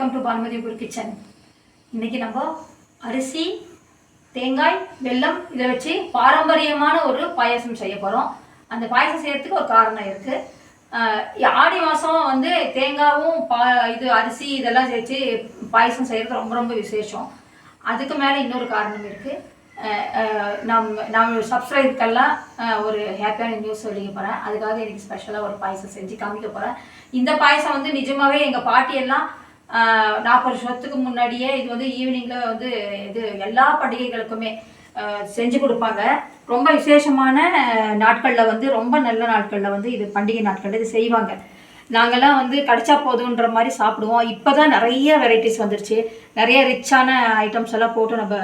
Welcome to Bhanumathi Guru kitchen. இன்னைக்கு நம்ம அரிசி தேங்காய் வெல்லம் இதை வச்சு பாரம்பரியமான ஒரு பாயசம் செய்ய போகிறோம் அந்த பாயசம் செய்யறதுக்கு ஒரு காரணம் இருக்குது ஆடி மாதம் வந்து தேங்காவும் பா இது அரிசி இதெல்லாம் சேர்த்து பாயசம் செய்கிறது ரொம்ப ரொம்ப விசேஷம். அதுக்கு மேலே இன்னொரு காரணம் இருக்குது நம் நம்ம சப்ஸ்கிரைபர்க்கெல்லாம் ஒரு ஹாப்பியான நியூஸ் சொல்லிக்க போகிறேன் அதுக்காக எனக்கு ஸ்பெஷலாக ஒரு பாயசம் செஞ்சு காமிக்க போகிறேன் இந்த பாயசம் வந்து நிஜமாகவே எங்கள் பாட்டியெல்லாம் நாற்பது வருஷத்துக்கு முன்னாடியே இது வந்து ஈவினிங்கில் வந்து இது எல்லா பண்டிகைகளுக்குமே செஞ்சு கொடுப்பாங்க. ரொம்ப விசேஷமான நாட்களில் வந்து ரொம்ப நல்ல நாட்களில் வந்து இது பண்டிகை நாட்களில் இது செய்வாங்க. நாங்கள்லாம் வந்து கிடச்சா போதுன்ற மாதிரி சாப்பிடுவோம். இப்போ தான் நிறைய வெரைட்டிஸ் வந்துருச்சு. நிறைய ரிச்சான ஐட்டம்ஸ் எல்லாம் போட்டு நம்ம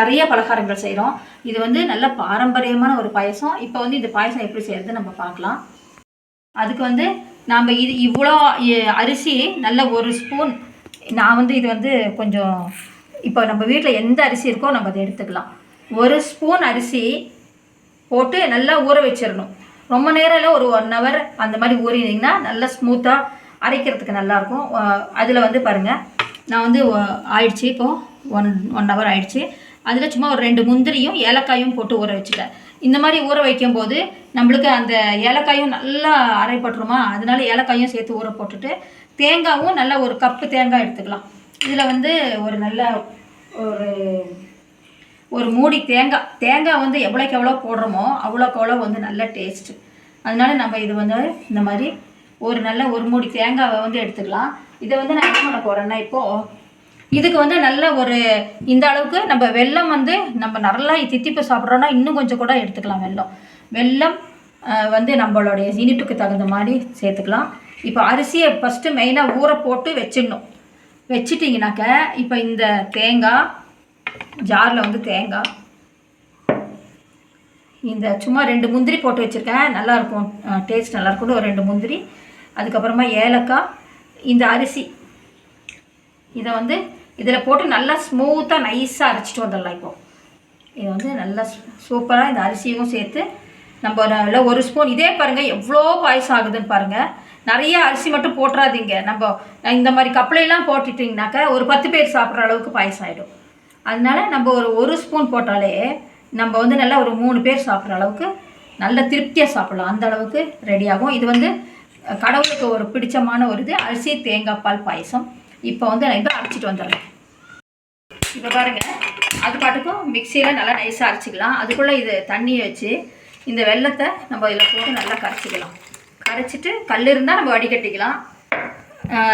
நிறைய பலகாரங்கள் செய்கிறோம் இது வந்து நல்ல பாரம்பரியமான ஒரு பாயசம். இப்போ வந்து இந்த பாயசம் எப்படி செய்கிறது நம்ம பார்க்கலாம். அதுக்கு வந்து நாம் இது இவ்வளோ அரிசி நல்ல ஒரு ஸ்பூன். நான் வந்து இது வந்து கொஞ்சம் இப்போ நம்ம வீட்டில் எந்த அரிசி இருக்கோ நம்ம அதை எடுத்துக்கலாம். ஒரு ஸ்பூன் அரிசி போட்டு நல்லா ஊற வச்சிடணும். ரொம்ப நேரம் இல்லை ஒரு ஒன் ஹவர் அந்த மாதிரி ஊறினீங்கன்னா நல்லா ஸ்மூத்தாக அரைக்கிறதுக்கு நல்லாயிருக்கும். அதில் வந்து பாருங்கள் நான் வந்து ஆயிடுச்சு இப்போது ஒன் ஒன் ஹவர் ஆயிடுச்சு. அதில் சும்மா ஒரு ரெண்டு முந்திரியும் ஏலக்காயும் போட்டு ஊற வச்சுட்டேன். இந்த மாதிரி ஊற வைக்கும்போது நம்மளுக்கு அந்த ஏலக்காயும் நல்லா அரைப்பட்டுருமா? அதனால ஏலக்காயும் சேர்த்து ஊற போட்டுட்டு தேங்காவும் நல்லா ஒரு கப்பு தேங்காய் எடுத்துக்கலாம். இதில் வந்து ஒரு நல்ல ஒரு ஒரு மூடி தேங்காய். தேங்காய் வந்து எவ்வளோக்கு எவ்வளோ போடுறோமோ அவ்வளோக்கு அவ்வளோ வந்து நல்ல டேஸ்ட்டு அதனால நம்ம இது வந்து இந்த மாதிரி ஒரு நல்ல ஒரு மூடி தேங்காவை வந்து எடுத்துக்கலாம். இதை வந்து நான் என்ன பண்ண போகிறேன்னா இப்போது இதுக்கு வந்து நல்ல ஒரு இந்த அளவுக்கு நம்ம வெல்லம் வந்து நம்ம நல்லா தித்திப்பு சாப்பிட்றோன்னா இன்னும் கொஞ்சம் கூட எடுத்துக்கலாம் வெல்லம். வெல்லம் வந்து நம்மளுடைய இனிப்புக்கு தகுந்த மாதிரி சேர்த்துக்கலாம். இப்போ அரிசியை ஃபஸ்ட்டு மெயினாக ஊற போட்டு வச்சிடணும். வச்சிட்டிங்கனாக்க இப்போ இந்த தேங்காய் ஜாரில் வந்து தேங்காய் இந்த சும்மா ரெண்டு முந்திரி போட்டு வச்சுருக்கேன். நல்லாயிருக்கும் டேஸ்ட் நல்லாயிருக்கும் ஒரு ரெண்டு முந்திரி. அதுக்கப்புறமா ஏலக்காய் இந்த அரிசி இதை வந்து இதில் போட்டு நல்லா ஸ்மூத்தாக நைஸாக அரைச்சிட்டு வந்துடலாம் இப்போ. இது வந்து நல்லா சூப்பராக இந்த அரிசியும் சேர்த்து நம்ம நல்லா ஒரு ஸ்பூன் இதே பாருங்கள் எவ்வளோ பாயசம் ஆகுதுன்னு பாருங்கள் நிறைய அரிசி மட்டும் போட்டுறாதீங்க. நம்ம இந்த மாதிரி கப்பலையெல்லாம் போட்டுட்டிங்கனாக்கா ஒரு பத்து பேர் சாப்பிட்ற அளவுக்கு பாயசம் ஆகிடும் அதனால நம்ம ஒரு ஒரு ஸ்பூன் போட்டாலே நம்ம வந்து நல்லா ஒரு மூணு பேர் சாப்பிட்ற அளவுக்கு நல்ல திருப்தியாக சாப்பிடலாம். அந்த அளவுக்கு ரெடி ஆகும். இது வந்து கடவுளுக்கு ஒரு பிடிச்சமான ஒரு இது. அரிசி தேங்காய் பால் பாயசம். இப்போ வந்து நான் இதை அரைச்சிட்டு வந்துடுறேன். இப்போ பாருங்கள் அது பாட்டுக்கும் மிக்சியில் நல்லா நைஸாக அரைச்சிக்கலாம். அதுக்குள்ளே இது தண்ணியை வச்சு இந்த வெல்லத்தை நம்ம இதில் போட்டு நல்லா கரைச்சிக்கலாம். கரைச்சிட்டு கல் இருந்தால் நம்ம வடிகட்டிக்கலாம்.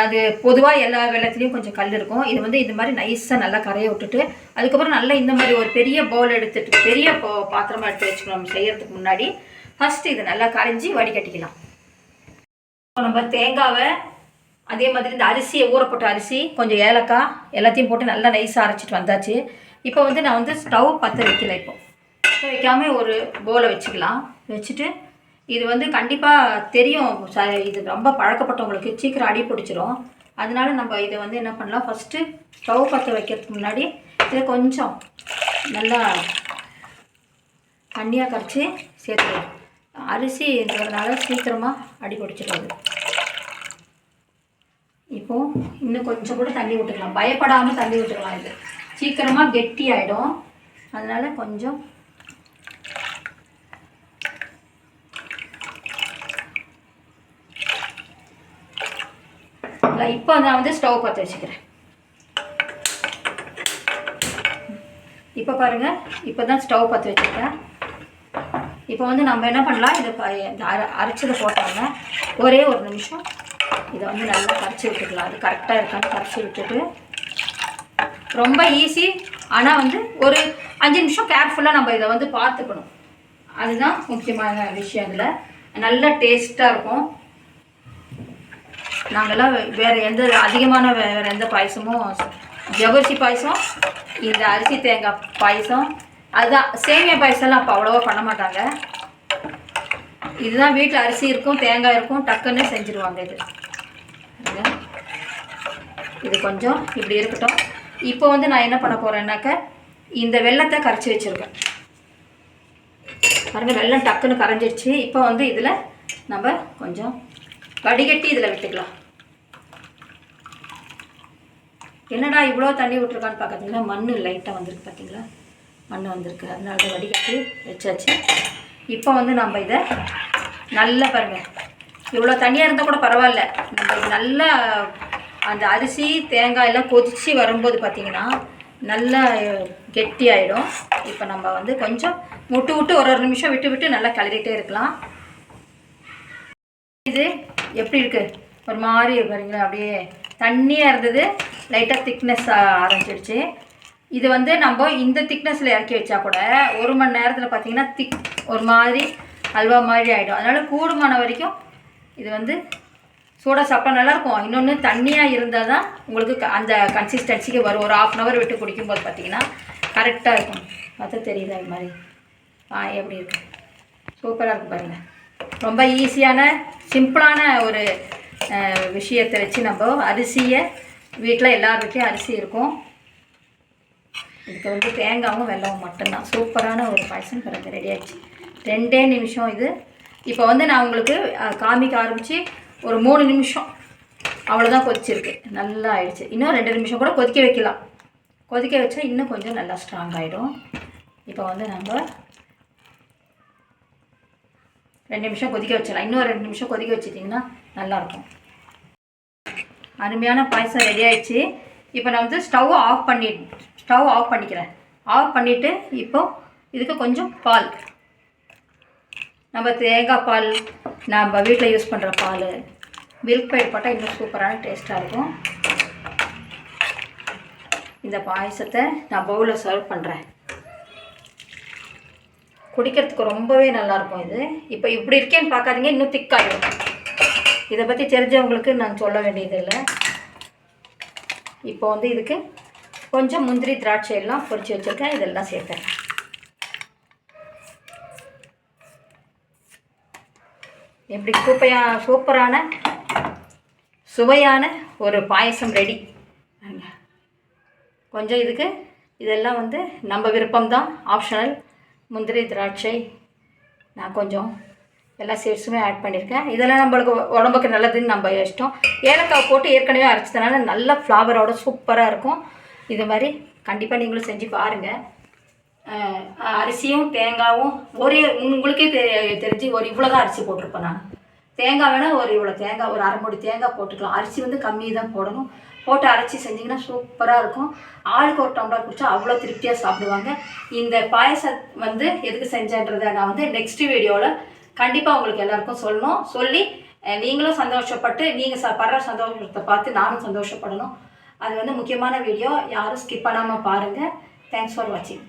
அது பொதுவாக எல்லா வெள்ளத்துலேயும் கொஞ்சம் கல் இருக்கும். இது வந்து இந்த மாதிரி நைஸாக நல்லா கரைய விட்டுட்டு அதுக்கப்புறம் நல்லா இந்த மாதிரி ஒரு பெரிய பவுல் எடுத்துட்டு பெரிய பாத்திரமாக எடுத்து வச்சுக்கணும். செய்கிறதுக்கு செய்யறதுக்கு முன்னாடி ஃபஸ்ட்டு இது நல்லா கரைஞ்சி வடிகட்டிக்கலாம். இப்போ நம்ம தேங்காவை அதே மாதிரி இந்த அரிசியை ஊறப்பட்ட அரிசி கொஞ்சம் ஏலக்காய் எல்லாத்தையும் போட்டு நல்லா நைஸாக அரைச்சிட்டு வந்தாச்சு. இப்போ வந்து நான் வந்து ஸ்டவ் பற்ற வைக்கல இப்போ. பற்ற வைக்காமல் ஒரு போலை வச்சுக்கலாம். வச்சுட்டு இது வந்து கண்டிப்பாக தெரியும். ச இது ரொம்ப பழக்கப்பட்டவங்களுக்கு சீக்கிரம் அடி பிடிச்சிரும். அதனால நம்ம இதை வந்து என்ன பண்ணலாம்? ஃபஸ்ட்டு ஸ்டவ் பற்ற வைக்கிறதுக்கு முன்னாடி இதை கொஞ்சம் நல்லா தண்ணியாக கரைச்சி சேர்த்துக்கலாம். அரிசின்றதுனால சீக்கிரமாக அடி பிடிச்சிடாது இப்போ இன்னும் கொஞ்சம் கூட தண்ணி விட்டுக்கலாம் பயப்படாமல் தண்ணி விட்டுக்கலாம் இது. சீக்கிரமாக கெட்டி ஆகிடும் அதனால் கொஞ்சம் இப்போ நான் வந்து ஸ்டவ் பற்ற வச்சுக்கிறேன். இப்போ பாருங்கள் இப்போ தான் ஸ்டவ் பற்ற வச்சுருக்கேன் இப்போ வந்து நம்ம என்ன பண்ணலாம்? இதை அரை அரைச்சதை போட்டாங்க ஒரே ஒரு நிமிஷம் இதை வந்து நல்லா கரைச்சி விட்டுக்கலாம். அது கரெக்டாக இருக்கான்னு கரைச்சி விட்டுட்டு. ரொம்ப ஈஸி ஆனால் வந்து ஒரு அஞ்சு நிமிஷம் கேர்ஃபுல்லாக நம்ம இதை வந்து பார்த்துக்கணும். அதுதான் முக்கியமான விஷயம் இதில். நல்ல டேஸ்ட்டாக இருக்கும். நாங்கள்லாம் வேறு எந்த அதிகமான வே- வேறு எந்த பாயசமும் ஜவ்வரிசி பாயசம் இந்த அரிசி தேங்காய் பாயசம் அதுதான் சேமியா பாயசம்லாம் அப்போ அவ்வளோவா பண்ண மாட்டாங்க. இதுதான் வீட்டில் அரிசி இருக்கும் தேங்காய் இருக்கும் டக்குன்னு செஞ்சுருவாங்க இது. இது. இது கொஞ்சம் இப்படி இருக்கட்டும். இப்போ வந்து நான் என்ன பண்ண போகிறேன்னாக்க இந்த வெள்ளத்தை கரைச்சி வச்சுருக்கேன். பாருங்கள் வெள்ளம் டக்குன்னு கரைஞ்சிடுச்சு இப்போ வந்து இதில் நம்ம கொஞ்சம் வடிகட்டி இதில் விட்டுக்கலாம். என்னடா இவ்வளோ தண்ணி விட்ருக்கான்னு பார்க்குறீங்களா மண் லைட்டாக வந்திருக்கு பார்த்தீங்களா மண் வந்திருக்கு. அதனால தான் வடிகட்டி வச்சாச்சு. இப்போ வந்து நம்ம இதை நல்லா பாருங்கள் இவ்வளோ தண்ணியாக இருந்தால் கூட பரவாயில்ல. நம்ம நல்லா அந்த அரிசி தேங்காய் எல்லாம் கொதித்து வரும்போது பார்த்திங்கன்னா நல்லா கெட்டியாயிடும். இப்போ நம்ம வந்து கொஞ்சம் விட்டு விட்டு ஒரு ஒரு நிமிஷம் விட்டு விட்டு நல்லா கிளறிட்டே இருக்கலாம். இது எப்படி இருக்கு? ஒரு மாதிரி பாருங்களா அப்படியே தண்ணியாக இருந்தது. லைட்டாக திக்னஸ் ஆரம்பிச்சிடுச்சு இது வந்து நம்ம இந்த திக்னஸில் இறக்கி வச்சா கூட ஒரு மணி நேரத்தில் பார்த்தீங்கன்னா திக் ஒரு மாதிரி அல்வா மாதிரி ஆகிடும் அதனால் கூடுமான வரைக்கும் இது வந்து சூடாக சாப்பிட்டா நல்லாயிருக்கும். இன்னொன்று தண்ணியாக இருந்தால் தான் உங்களுக்கு அந்த கன்சிஸ்டன்சிக்கு வரும். ஒரு ஆஃப் அன் ஹவர் விட்டு குடிக்கும்போது பார்த்தீங்கன்னா கரெக்டாக இருக்கும். பார்த்தா தெரியுதா இது மாதிரி? ஆ எப்படி இருக்கு? சூப்பராக இருக்குது பாருங்கள் ரொம்ப ஈஸியான சிம்பிளான ஒரு விஷயத்தை வச்சு நம்ம அரிசியை வீட்டில் எல்லார் வீட்லேயும் அரிசி இருக்கும். இதுக்கு வந்து தேங்காவும் வெல்லமும் மட்டும்தான். சூப்பரான ஒரு பாயசம் பிறகு ரெடி ஆயிடுச்சு. ரெண்டே நிமிஷம் இது. இப்போ வந்து நான் உங்களுக்கு காமிக்க ஆரம்பித்து ஒரு மூணு நிமிஷம். அவ்வளோதான் கொதிச்சிருக்கு. நல்லா ஆயிடுச்சு. இன்னும் ரெண்டு நிமிஷம் கூட கொதிக்க வைக்கலாம். கொதிக்க வச்சா இன்னும் கொஞ்சம் நல்லா ஸ்ட்ராங் ஆகிடும் இப்போ வந்து நம்ம ரெண்டு நிமிஷம் கொதிக்க வச்சிடலாம். இன்னும் ரெண்டு நிமிஷம் கொதிக்க வச்சிட்டிங்கன்னா நல்லாயிருக்கும். அருமையான பாயசம் ரெடி ஆயிடுச்சு. இப்போ நான் வந்து ஸ்டவ் ஆஃப் பண்ணி ஸ்டவ் ஆஃப் பண்ணிக்கிறேன். ஆஃப் பண்ணிவிட்டு இப்போ இதுக்கு கொஞ்சம் பால். நம்ம தேங்காய் பால் நம்ம வீட்டில் யூஸ் பண்ணுற பால் மில்க் பைட் போட்டால் இன்னும் சூப்பரான டேஸ்ட்டாக இருக்கும். இந்த பாயசத்தை நான் பவுலில் சர்வ் பண்ணுறேன் குடிக்கிறதுக்கு ரொம்பவே நல்லாயிருக்கும் இது. இப்போ இப்படி இருக்கேன்னு பார்க்காதீங்க இன்னும் திக்காயிடும் இதை பற்றி தெரிஞ்சவங்களுக்கு நான் சொல்ல வேண்டியதில்லை இப்போ வந்து இதுக்கு கொஞ்சம் முந்திரி திராட்சை எல்லாம் பொறிச்சு வச்சுருக்கேன் இதெல்லாம் சேர்த்தேன். எப்படி சூப்பையா சூப்பரான சுவையான ஒரு பாயசம் ரெடி. கொஞ்சம் இதுக்கு இதெல்லாம் வந்து நம்ம விருப்பம்தான். ஆப்ஷனல். முந்திரி திராட்சை நான் கொஞ்சம் எல்லா சீட்ஸுமே ஆட் பண்ணியிருக்கேன் இதெல்லாம் நம்மளுக்கு உடம்புக்கு நல்லதுன்னு நம்ம இஷ்டம். ஏலக்காய் போட்டு ஏற்கனவே அரைச்சதுனால நல்ல ஃப்ளவரோட சூப்பராக இருக்கும். இது மாதிரி கண்டிப்பாக நீங்களும் செஞ்சு பாருங்கள் அரிசியும் தேங்காயும் ஒரே உங்களுக்கே தெ தெரிஞ்சு ஒரு இவ்வளோ தான் அரிசி போட்டிருப்பேன் நான். தேங்காய் வேணால் ஒரு இவ்வளோ தேங்காய் ஒரு அரை மூடி தேங்காய் போட்டுக்கலாம். அரிசி வந்து கம்மி தான் போடணும். போட்டு அரைச்சி செஞ்சிங்கன்னா சூப்பராக இருக்கும். ஆளுக்கு ஒரு டம்ளர் குடிச்சா அவ்வளோ திருப்தியாக சாப்பிடுவாங்க. இந்த பாயசம் வந்து எதுக்கு செஞ்சேன்றதை நான் வந்து நெக்ஸ்ட் வீடியோவில் கண்டிப்பாக உங்களுக்கு எல்லாருக்கும் சொல்லணும். சொல்லி நீங்களும் சந்தோஷப்பட்டு நீங்கள் ச படுற சந்தோஷத்தை பார்த்து நானும் சந்தோஷப்படணும். அது வந்து முக்கியமான வீடியோ யாரும் ஸ்கிப் பண்ணாமல் பாருங்கள் தேங்க்ஸ் ஃபார் வாட்சிங்